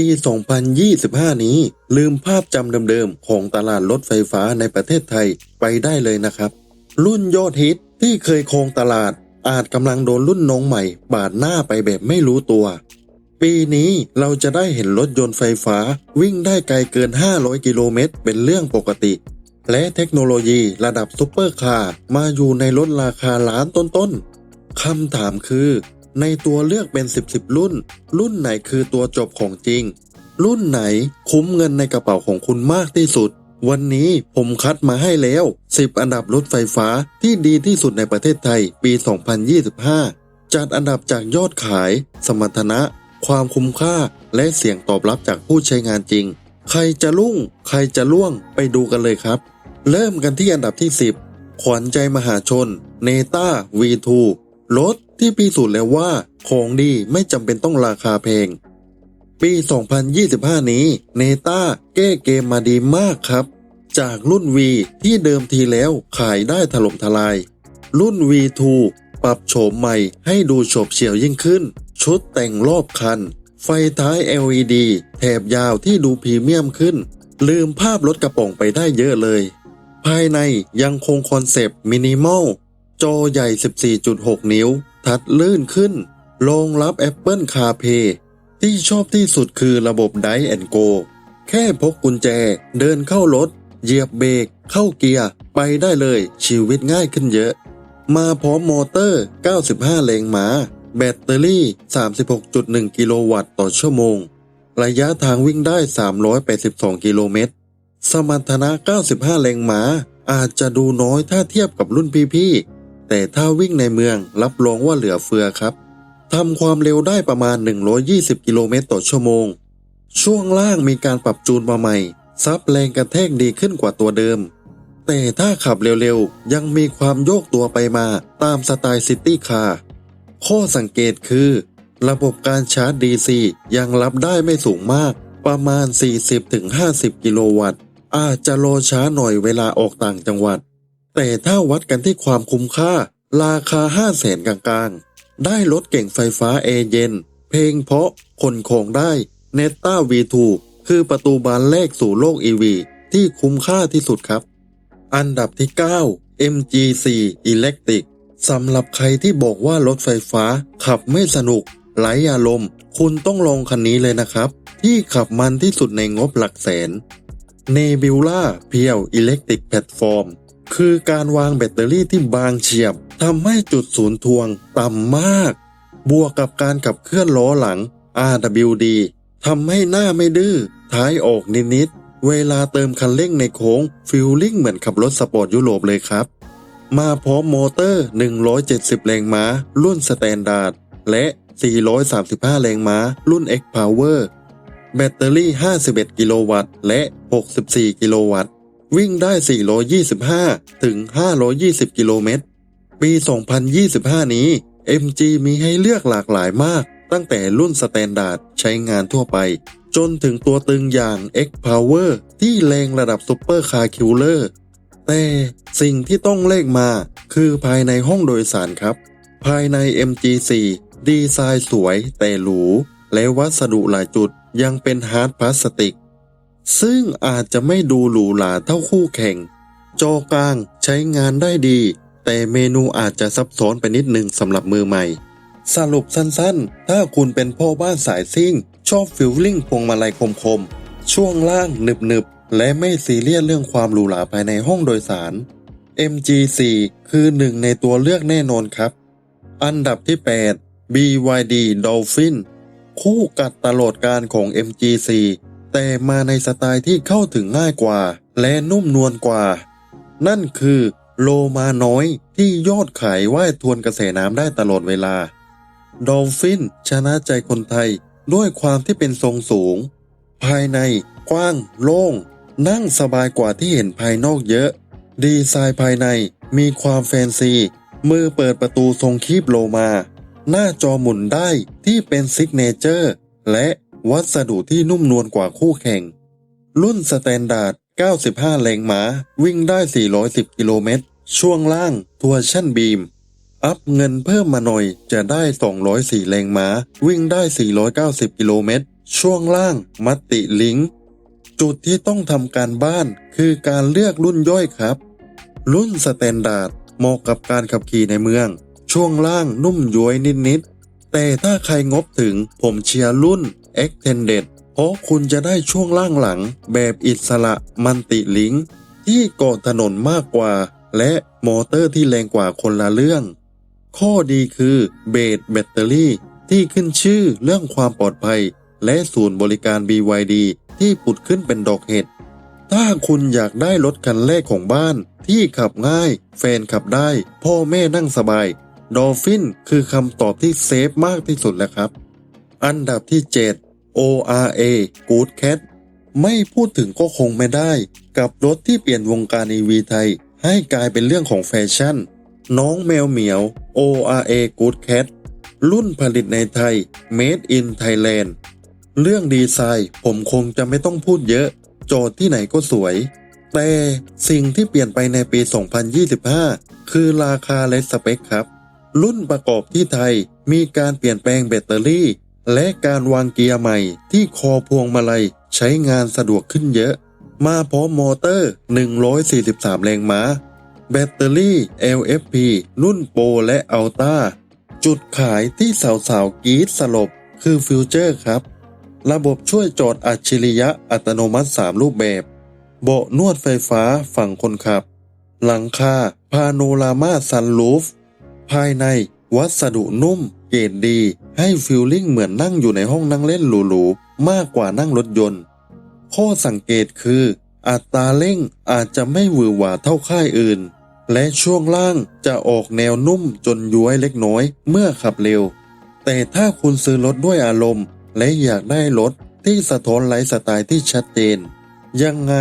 ปี 2025 นี้ ลืมภาพจำเดิมๆ ของตลาดรถไฟฟ้าในประเทศไทยไปได้เลยนะครับ รุ่นยอดฮิตที่เคยครองตลาด อาจกำลังโดนรุ่นน้องใหม่ บาดหน้าไปแบบไม่รู้ตัว ปีนี้เราจะได้เห็นรถยนต์ไฟฟ้า วิ่งได้ไกลเกิน 500 กิโลเมตร เป็นเรื่องปกติ และเทคโนโลยีระดับซุปเปอร์คาร์มาอยู่ในรถราคาล้านต้นๆคำถามคือ ในตัวเลือกเป็น 10 10รุ่น รุ่นไหนคือตัวจบของจริง รุ่นไหนคุ้มเงินในกระเป๋าของคุณมากที่สุด วันนี้ผมคัดมาให้แล้ว 10 อันดับรถไฟฟ้าที่ดีที่สุดในประเทศไทยปี 2025 จัดอันดับจากยอดขาย สมรรถนะ ความคุ้มค่า และเสียงตอบรับจากผู้ใช้งานจริง ใครจะลุ่ง ใครจะล่วงไปดูกันเลยครับ เริ่มกันที่อันดับที่ 10 ขวัญใจมหาชน เนต้า V2 รถ ที่พิสูจน์แล้วว่าของดีไม่จำเป็นต้องราคาแพง ปี 2025 นี้ เนต้าแก้เกมมาดีมากครับ จากรุ่น V ที่เดิมทีแล้วขายได้ถล่มทลาย รุ่น V2 ปรับโฉมใหม่ให้ดูโฉบเฉี่ยวยิ่งขึ้น ชุดแต่งรอบคัน ไฟท้าย LED แถบยาวที่ดูพรีเมียมขึ้น ลืมภาพรถกระป๋องไปได้เยอะเลย ภายในยังคงคอนเซปต์มินิมอลจอใหญ่ 14.6 นิ้ว ทัดลื่นขึ้นรองรับ Apple CarPlay ที่ชอบที่สุดคือระบบ d i แอนโกแค่พกกุญแจเดินเข้ารถ เหยียบเบรกเข้าเกียร์ไปได้เลยชีวิตง่ายขึ้นเยอะ มาพร้อมมอเตอร์ 95 แรงม้า แบตเตอรี่ 36.1 กิโลวัตต์ต่อชั่วโมง ระยะทางวิ่งได้ 382 กิโลเมตร สมรรถนะ 95 แรงม้าอาจจะดูน้อยถ้าเทียบกับรุ่นพี่ๆ แต่ถ้าวิ่งในเมืองรับรองว่าเหลือเฟือครับทำความเร็วได้ประมาณ 120 กิโลเมตรต่อชั่วโมง ช่วงล่างมีการปรับจูนมาใหม่ ซับแรงกระแทกดีขึ้นกว่าตัวเดิม แต่ถ้าขับเร็วๆ ยังมีความโยกตัวไปมาตามสไตล์ซิตี้คาร์ ข้อสังเกตคือ ระบบการชาร์จ DC ยังรับได้ไม่สูงมาก ประมาณ 40-50 กิโลวัตต์ อาจจะโลช้าหน่อยเวลาออกต่างจังหวัด แต่ถ้าวัดกันที่ความคุ้มค่า ราคา5 0 0แสนกลางๆ ได้รถเก่งไฟฟ้าแอร์เย็น เพลงเพราะคนของได้ n e t a V2 คือประตูบานแรกสู่โลก EV ที่คุ้มค่าที่สุดครับ อันดับที่ 9 MG4 Electric สำหรับใครที่บอกว่ารถไฟฟ้า ขับไม่สนุกไร้อารมณ์คุณต้องลองคันนี้เลยนะครับ ที่ขับมันที่สุดในงบหลักแสน Nebula p u r e Electric Platform คือการวางแบตเตอรี่ที่บางเฉียบทำให้จุดศูนย์ทวงต่ำมาก บวกกับการขับเคลื่อนล้อหลัง RWD ทำให้หน้าไม่ดื้อท้ายออกนิดๆ เวลาเติมคันเร่งในโค้งฟิลลิ่งเหมือนขับรถสปอร์ตยุโรปเลยครับ มาพร้อมมอเตอร์ 170 แรงม้า รุ่นสแตนดาร์ด และ 435 แรงม้า รุ่น X Power แบตเตอรี่ 51 กิโลวัตต์ และ 64 กิโลวัตต์ วิ่งได้ 425 ถึง 520 กิโลเมตร ปี 2025 นี้ MG มีให้เลือกหลากหลายมาก ตั้งแต่รุ่นสแตนดาร์ดใช้งานทั่วไป จนถึงตัวตึงอย่าง X Power ที่แรงระดับซุปเปอร์คาร์คิลเลอร์ แต่สิ่งที่ต้องเลขมาคือภายในห้องโดยสารครับ ภายใน MG4 ดีไซน์สวยแต่หรู และวัสดุหลายจุดยังเป็นฮาร์ดพลาสติก ซึ่งอาจจะไม่ดูหรูหราเท่าคู่แข่ง จอกลางใช้งานได้ดี แต่เมนูอาจจะซับซ้อนไปนิดนึงสำหรับมือใหม่ สรุปสั้นๆ ถ้าคุณเป็นพ่อบ้านสายซิ่ง ชอบฟิลลิ่งพวงมาลัยคมๆ ช่วงล่างหนึบๆ และไม่ซีเรียสเรื่องความหรูหราภายในห้องโดยสาร MG4 คือหนึ่งในตัวเลือกแน่นอนครับ อันดับที่ 8 BYD Dolphin คู่กัดตลอดการของ MG4 แต่มาในสไตล์ที่เข้าถึงง่ายกว่า และนุ่มนวลกว่า นั่นคือโลมาน้อยที่ยอดขายว่ายทวนกระแสน้ำได้ตลอดเวลา ดอลฟินชนะใจคนไทยด้วยความที่เป็นทรงสูง ภายในกว้าง โล่ง นั่งสบายกว่าที่เห็นภายนอกเยอะ ดีไซน์ภายในมีความแฟนซี มือเปิดประตูทรงคีบโลมา หน้าจอหมุนได้ที่เป็นซิกเนเจอร์ และ วัสดุที่นุ่มนวลกว่าคู่แข่ง รุ่นสแตนดาร์ด 95 แรงม้า วิ่งได้ 410 กิโลเมตร ช่วงล่าง ทัวชั่นบีม อัพเงินเพิ่มมาหน่อย จะได้ 204 แรงม้า วิ่งได้ 490 กิโลเมตร ช่วงล่าง มัตติลิง จุดที่ต้องทำการบ้าน คือการเลือกรุ่นย่อยครับ รุ่นสแตนดาร์ดเหมาะกับการขับขี่ในเมือง ช่วงล่างนุ่มย้วยนิดๆแต่ถ้าใครงบถึงผมเชียร์รุ่น Extended เพราะคุณจะได้ช่วงล่างหลังแบบอิสระมันติลิงที่เกาะถนนมากกว่า และมอเตอร์ที่แรงกว่าคนละเรื่อง ข้อดีคือเบสแบตเตอรี่ที่ขึ้นชื่อเรื่องความปลอดภัย และศูนย์บริการ BYD ที่ผุดขึ้นเป็นดอกเห็ด ถ้าคุณอยากได้รถคันแรกของบ้าน ที่ขับง่าย แฟนขับได้ พ่อแม่นั่งสบาย ดอลฟินคือคำตอบที่เซฟมากที่สุดแล้วครับ อันดับที่ 7 ORA Good Cat ไม่พูดถึงก็คงไม่ได้ กับรถที่เปลี่ยนวงการ EV ไทย ให้กลายเป็นเรื่องของแฟชั่น น้องแมวเหมียว ORA Good Cat รุ่นผลิตในไทย Made in Thailand เรื่องดีไซน์ผมคงจะไม่ต้องพูดเยอะ โจทย์ที่ไหนก็สวย แต่สิ่งที่เปลี่ยนไปในปี 2025 คือราคาและสเปคครับ รุ่นประกอบที่ไทยมีการเปลี่ยนแปลงแบตเตอรี่ และการวางเกียร์ใหม่ที่คอพวงมาลัยใช้งานสะดวกขึ้นเยอะ มาพร้อมมอเตอร์ 143 แรงม้า แบตเตอรี่ LFP รุ่นโปรและอัลต้า จุดขายที่สาวๆกีดสลบคือฟิวเจอร์ครับ ระบบช่วยจอดอัจฉริยะอัตโนมัติ 3 รูปแบบ เบาะนวดไฟฟ้าฝั่งคนขับ หลังคาพาโนรามาซันรูฟภายใน วัสดุนุ่ม เกรดดี ให้ฟิลลิ่งเหมือนนั่งอยู่ในห้องนั่งเล่นหรูๆ มากกว่านั่งรถยนต์ ข้อสังเกตคือ อัตราเร่งอาจจะไม่หวือหวาเท่าค่ายอื่น และช่วงล่างจะออกแนวนุ่มจนย้วยเล็กน้อยเมื่อขับเร็ว แต่ถ้าคุณซื้อรถด้วยอารมณ์ และอยากได้รถที่สะท้อนไลฟ์สไตล์ที่ชัดเจน ยังไง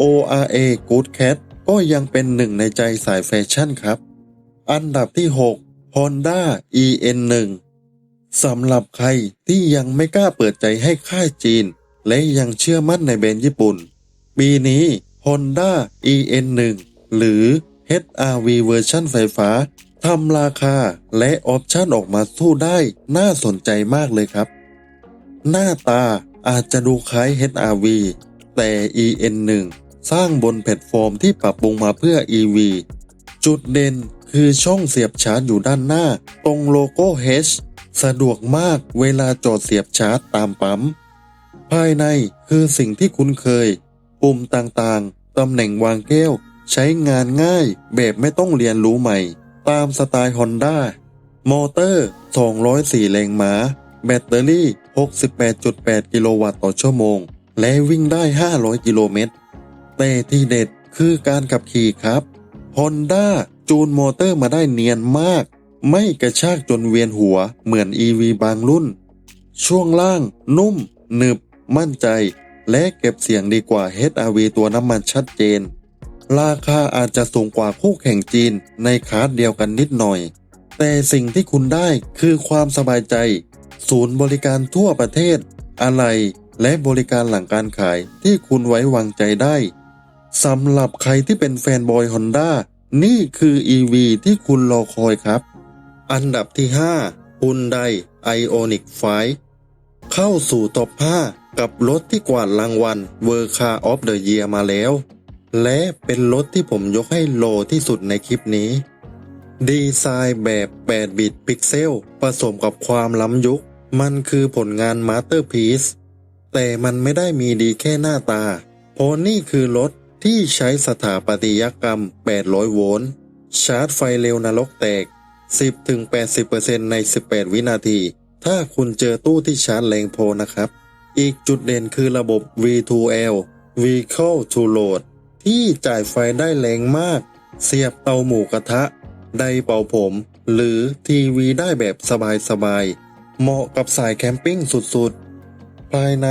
ORA Good Cat ก็ยังเป็นหนึ่งในใจสายแฟชั่นครับ อันดับที่ 6 Honda EN1 สำหรับใครที่ยังไม่กล้าเปิดใจให้ค่ายจีน และยังเชื่อมั่นในแบรนด์ญี่ปุ่น ปีนี้ Honda EN1 หรือ HRV เวอร์ชันไฟฟ้าทำราคาและออปชันออกมาสู้ได้น่าสนใจมากเลยครับ หน้าตาอาจจะดูคล้าย HRV แต่ EN1 สร้างบนแพลตฟอร์มที่ปรับปรุงมาเพื่อ EV จุดเด่น คือช่องเสียบชาร์จอยู่ด้านหน้า ตรงโลโก้ H สะดวกมากเวลาจอดเสียบชาร์จตามปั๊ม ภายในคือสิ่งที่คุ้นเคย ปุ่มต่างๆ ตำแหน่งวางแก้ว ใช้งานง่ายแบบไม่ต้องเรียนรู้ใหม่ ตามสไตล์ Honda มอเตอร์ 204 แรงม้า แบตเตอรี่ 68.8 กิโลวัตต์ต่อชั่วโมง และวิ่งได้ 500 กิโลเมตร แต่ที่เด็ดคือการขับขี่ครับ Honda จูนมอเตอร์มาได้เนียนมาก ไม่กระชากจนเวียนหัวเหมือน EV บางรุ่น ช่วงล่าง นุ่ม หนึบ มั่นใจ และเก็บเสียงดีกว่า HRV ตัวน้ำมันชัดเจน ราคาอาจจะสูงกว่าคู่แข่งจีนในคลาสเดียวกันนิดหน่อย แต่สิ่งที่คุณได้คือความสบายใจ ศูนย์บริการทั่วประเทศ อะไรและบริการหลังการขายที่คุณไว้วางใจได้สำหรับใครที่เป็นแฟนบอยฮอนด้า นี่คือ EV ที่คุณรอคอยครับ อันดับที่5 h ุ u ได Ioniq 5 เข้าสู่ท็อป5กับรถที่กวาดรางวัล World Car of the Year มาแล้ว และเป็นรถที่ผมยกให้โลที่สุดในคลิปนี้ ดีไซน์แบบ 8 บิตพิกเซล ผสมกับความล้ำยุค มันคือผลงานมาสเตอร์พี e แต่มันไม่ได้มีดีแค่หน้าตา เพราะนี่คือรถ ที่ใช้สถาปัตยกรรม 800 โวลต์ ชาร์จไฟเร็วนรกแตก 10-80%ใน 18 วินาที ถ้าคุณเจอตู้ที่ชาร์จแรงพอนะครับ อีกจุดเด่นคือระบบ V2L Vehicle to Load ที่จ่ายไฟได้แรงมาก เสียบเตาหมูกระทะ ไดเป่าผม หรือทีวีได้แบบสบายๆ เหมาะกับสายแคมปิ้งสุดๆ ภายใน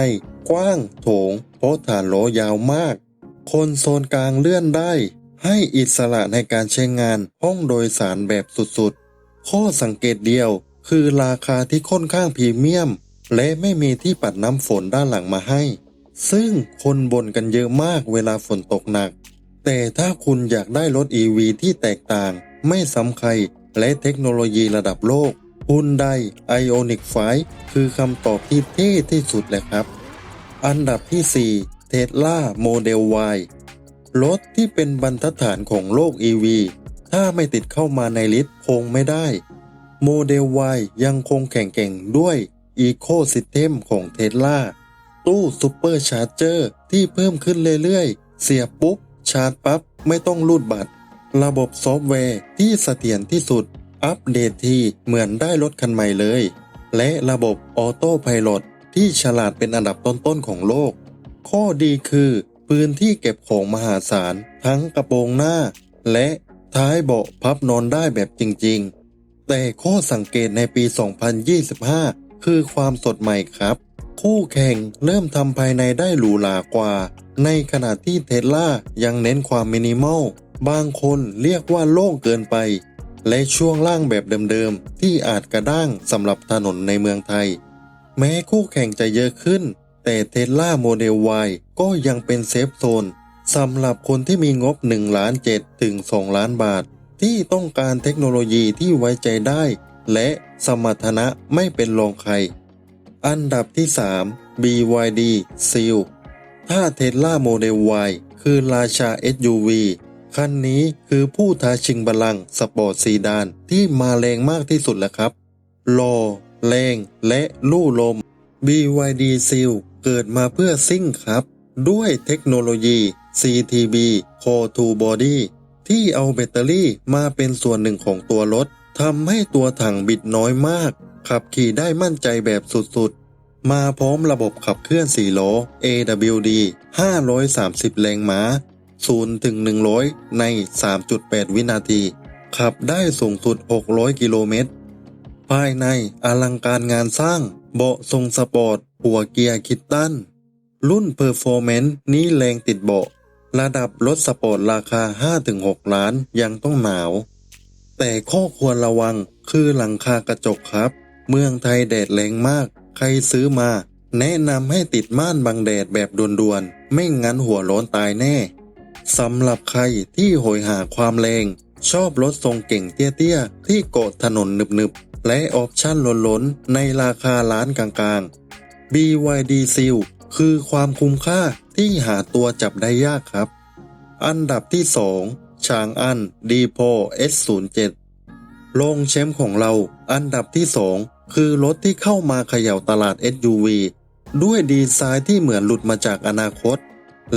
กว้างโถงเพราะฐานโลยาวมาก คนโซนกลางเลื่อนได้ ให้อิสระในการใช้งานห้องโดยสารแบบสุดๆ ข้อสังเกตเดียวคือราคาที่ค่อนข้างพรีเมียม และไม่มีที่ปัดน้ำฝนด้านหลังมาให้ ซึ่งคนบ่นกันเยอะมากเวลาฝนตกหนัก แต่ถ้าคุณอยากได้รถ EV ที่แตกต่าง ไม่ซ้ำใคร และเทคโนโลยีระดับโลกฮุนไดไอออนิกไฟคือคำตอบที่เท่ที่สุดเลยครับ อันดับที่ 4 เทสลาโมเดล Y รถที่เป็นบรรทัดฐานของโลก EV ถ้าไม่ติดเข้ามาในลิสต์คงไม่ได้ โมเดล Y ยังคงแข่งแกร่งด้วย Eco System ของเทสลาตู้ซูเปอร์ชาร์เจอร์ที่เพิ่มขึ้นเรื่อยๆ เสียบปุ๊บ ชาร์จปั๊บ ไม่ต้องรูดบัตร ระบบซอฟต์แวร์ที่เสถียรที่สุด อัปเดตทีเหมือนได้รถคันใหม่เลย และระบบออโต้ไพลอตที่ฉลาดเป็นอันดับต้นๆของโลก ข้อดีคือ พื้นที่เก็บของมหาศาลทั้งกระโปรงหน้า และท้ายเบาะพับนอนได้แบบจริงๆ แต่ข้อสังเกตในปี 2025 คือความสดใหม่ครับ คู่แข่งเริ่มทำภายในได้หรูหรากว่า ในขณะที่เทสลายังเน้นความมินิมอล บางคนเรียกว่าโล่งเกินไป และช่วงล่างแบบเดิมๆ ที่อาจกระด้างสำหรับถนนในเมืองไทย แม้คู่แข่งจะเยอะขึ้น แต่เทสลาโมเดล Y ก็ยังเป็นเซฟโซนสำหรับคนที่มีงบ1ล้าน7ถึง2ล้านบาท ที่ต้องการเทคโนโลยีที่ไว้ใจได้ และสมรรถนะไม่เป็นรองใคร อันดับที่ 3 BYD Seal ถ้าเทสลาโมเดล Y คือราชา SUV คันนี้คือผู้ท้าชิงบัลลังก์สปอร์ตซีดานที่มาแรงมากที่สุดแล้วครับหล่อแรงและลู่ลม BYD Seal เกิดมาเพื่อซิ่งครับ ด้วยเทคโนโลยี CTB Core to Body ที่เอาแบตเตอรี่มาเป็นส่วนหนึ่งของตัวรถทำให้ตัวถังบิดน้อยมาก ขับขี่ได้มั่นใจแบบสุดๆ มาพร้อมระบบขับเคลื่อน4ล้อ AWD 530 แรงม้า 0 ถึง 100 ใน 3.8 วินาที ขับได้สูงสุด 600 กิโลเมตร ภายในอลังการงานสร้างเบาะทรงสปอร์ต หัวเกียร์คิดตันรุ่นเพอร์ฟอร์แมนซ์นี้แรงติดเบาะระดับรถสปอร์ตราคา 5-6 ล้านยังต้องหนาว แต่ข้อควรระวังคือหลังคากระจกครับ เมืองไทยแดดแรงมาก ใครซื้อมา แนะนำให้ติดม่านบังแดดแบบด่วนๆ ไม่งั้นหัวร้อนตายแน่สำหรับใครที่โหยหาความแรง ชอบรถทรงเก่งเตี้ยๆ ที่เกาะถนนหนึบๆ และออปชั่นล้นๆ ในราคาล้านกลางๆ BYD Seal คือความคุ้มค่าที่หาตัวจับได้ยากครับ อันดับที่ 2 ชางอันดีโพ S07 ลงแชมป์ของเราอันดับที่ 2 คือรถที่เข้ามาเขย่าตลาด SUV ด้วยดีไซน์ที่เหมือนหลุดมาจากอนาคต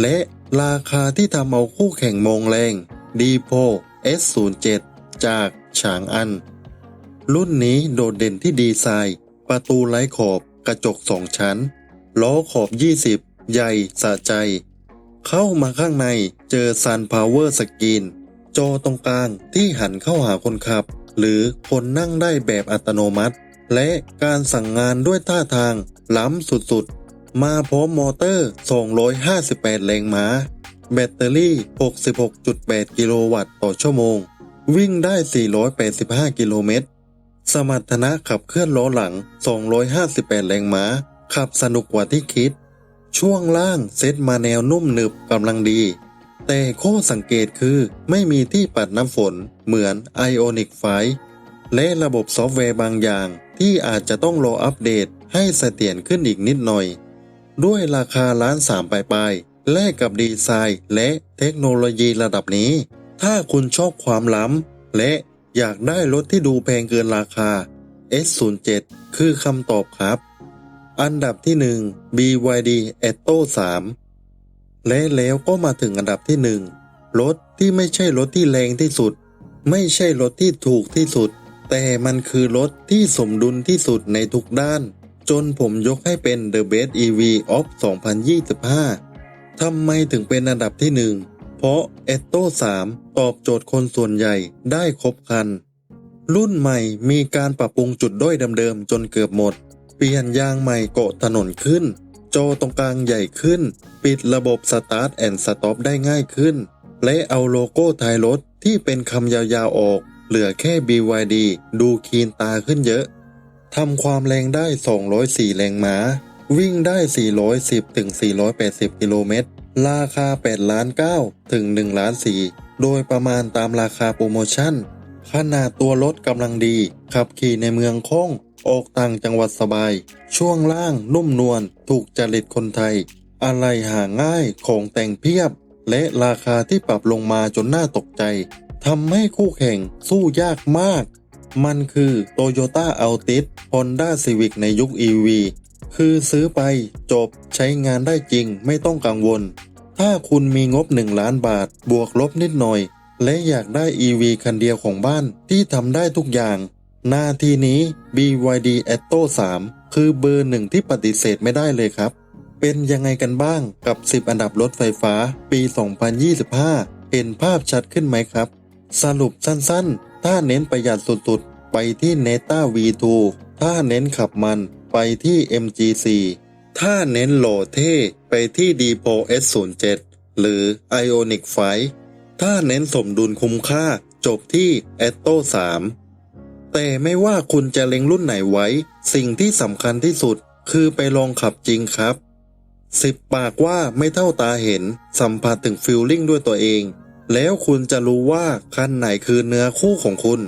และราคาที่ทำเอาคู่แข่งมองแรงดีโพ S07 จากฉางอัน รุ่นนี้โดดเด่นที่ดีไซน์ ประตูไร้ขอบ กระจกสองชั้น ล้อขอบ 20 ใหญ่สะใจ เข้ามาข้างในเจอซันพาวเวอร์สกรีนจอตรงกลางที่หันเข้าหาคนขับ หรือคนนั่งได้แบบอัตโนมัติ และการสั่งงานด้วยท่าทางล้ำสุดๆ มาพร้อมมอเตอร์ 258 แรงม้า แบตเตอรี่ 66.8 กิโลวัตต์ต่อชั่วโมง วิ่งได้ 485 กิโลเมตร สมรรถนะขับเคลื่อนล้อหลัง 258 แรงม้า ขับสนุกกว่าที่คิด ช่วงล่างเซตมาแนวนุ่มหนึบกำลังดี แต่ข้อสังเกตคือไม่มีที่ปัดน้ำฝนเหมือน Ionic 5 และระบบซอฟต์แวร์บางอย่างที่อาจจะต้องรออัปเดตให้เสถียรขึ้นอีกนิดหน่อย ด้วยราคาล้านสามปลายๆแลกกับดีไซน์และเทคโนโลยีระดับนี้ ถ้าคุณชอบความล้ำและ อยากได้รถที่ดูแพงเกินราคา S07 คือคำตอบครับ อันดับที่ 1 BYD Atto 3 และแล้วก็มาถึงอันดับที่ 1 รถที่ไม่ใช่รถที่แรงที่สุด ไม่ใช่รถที่ถูกที่สุด แต่มันคือรถที่สมดุลที่สุดในทุกด้าน จนผมยกให้เป็น The Best EV of 2025ทำไมถึงเป็นอันดับที่หนึ่ง ราะ e t o 3ตอบโจทย์คนส่วนใหญ่ได้ครบคัน รุ่นใหม่มีการปรับปรุงจุดด้อยเดิมๆจนเกือบหมด เปลี่ยนยางใหม่เกาะถนนขึ้น จอตรงกลางใหญ่ขึ้น ปิดระบบสตาร์ทแอนด์สต็อปได้ง่ายขึ้น และเอาโลโก้ท้ายรถที่เป็นคำยาวๆออก เหลือแค่ BYD ดูคีนตาขึ้นเยอะทำความแรงได้ 204 แรงม้า วิ่งได้ 410-480 กิโลเมตร ราคา8ล้าน9ถึง1ล้าน4โดยประมาณตามราคาโปรโมชั่น ขนาดตัวรถกำลังดี ขับขี่ในเมืองคงออกต่างจังหวัดสบาย ช่วงล่างนุ่มนวลถูกจริตคนไทย อะไรหาง่ายของแต่งเพียบ และราคาที่ปรับลงมาจนน่าตกใจทำให้คู่แข่งสู้ยากมาก มันคือ Toyota Altis Honda Civic ในยุค EV คือซื้อไปจบใช้งานได้จริงไม่ต้องกังวล ถ้าคุณมีงบ 1 ล้านบาทบวกลบนิดหน่อย และอยากได้ EV คันเดียวของบ้านที่ทำได้ทุกอย่าง หน้าที่นี้ BYD Atto 3 คือเบอร์หนึ่งที่ปฏิเสธไม่ได้เลยครับ เป็นยังไงกันบ้างกับ 10 อันดับรถไฟฟ้าปี 2025 เห็นภาพชัดขึ้นไหมครับ สรุปสั้นๆ ถ้าเน้นประหยัดสุดๆ ไปที่ Neta V2 ถ้าเน้นขับมัน ไปที่ MG4 ถ้าเน้นโหลเท่ไปที่ Depo S07 หรือ Ioniq 5ถ้าเน้นสมดุลคุ้มค่าจบที่ Atto 3 แต่ไม่ว่าคุณจะเล็งรุ่นไหนไว้ สิ่งที่สำคัญที่สุดคือไปลองขับจริงครับสิบปากว่าไม่เท่าตาเห็น สัมผัสถึงฟิลลิ่งด้วยตัวเอง แล้วคุณจะรู้ว่าคันไหนคือเนื้อคู่ของคุณ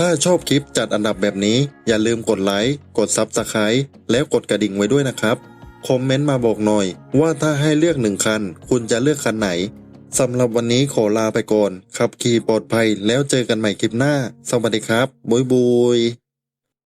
ถ้าชอบคลิปจัดอันดับแบบนี้ อย่าลืมกดไลค์ กดซับสไคร b e แล้วกดกระดิ่งไว้ด้วยนะครับ คอมเมนต์มาบอกหน่อย ว่าถ้าให้เลือกหนึ่งคัน คุณจะเลือกคันไหนสำหรับวันนี้ขอลาไปก่อน ขับขี่ปลอดภัยแล้วเจอกันใหม่คลิปหน้า สวัสดีครับบุยบุย